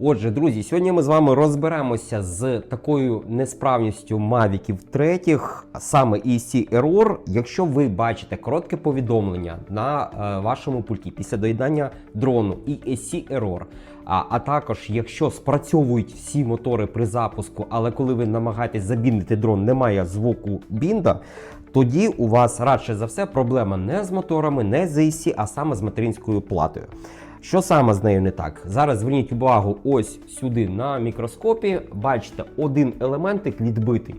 Отже, друзі, сьогодні ми з вами розберемося з такою несправністю мавіків третіх, саме ESC Error. Якщо ви бачите коротке повідомлення на е, вашому пульті після доєднання дрону і ESC Error, а, а також якщо спрацьовують всі мотори при запуску, але коли ви намагаєтесь забіндити дрон, немає звуку бінда. Тоді у вас радше за все проблема не з моторами, не з ESC, а саме з материнською платою. Що саме з нею не так? Зараз зверніть увагу ось сюди на мікроскопі. Бачите, один елементик відбитий.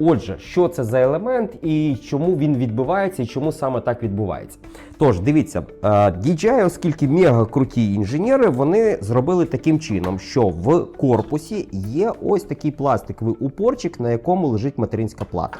Отже, що це за елемент і чому він відбувається, і чому саме так відбувається? Тож, дивіться, е, DJI, оскільки мега круті інженери, вони зробили таким чином, що в корпусі є ось такий пластиковий упорчик, на якому лежить материнська плата.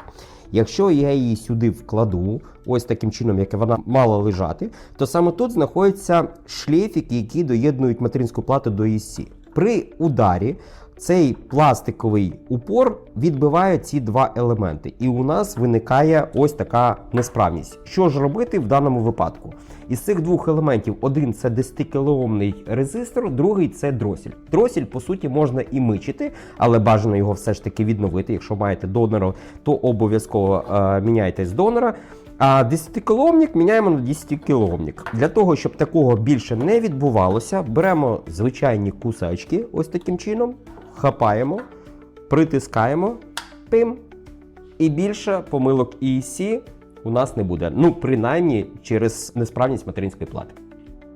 Якщо я її сюди вкладу, ось таким чином, як вона мала лежати, то саме тут знаходяться шлейфіки, які доєднують материнську плату до ESC. При ударі цей пластиковий упор відбиває ці два елементи, і у нас виникає ось така несправність. Що ж робити в даному випадку? Із цих двох елементів один це 10 кілоомний резистор, другий це дросель. Дросель, по суті, можна і мичити, але бажано його все ж таки відновити. Якщо маєте донора, то обов'язково е, міняйте з донора. А 10 кілоомник міняємо на 10 кілоомник. Для того, щоб такого більше не відбувалося, беремо звичайні кусачки, ось таким чином, хапаємо, притискаємо, пим. І більше помилок EC у нас не буде. Ну, принаймні через несправність материнської плати.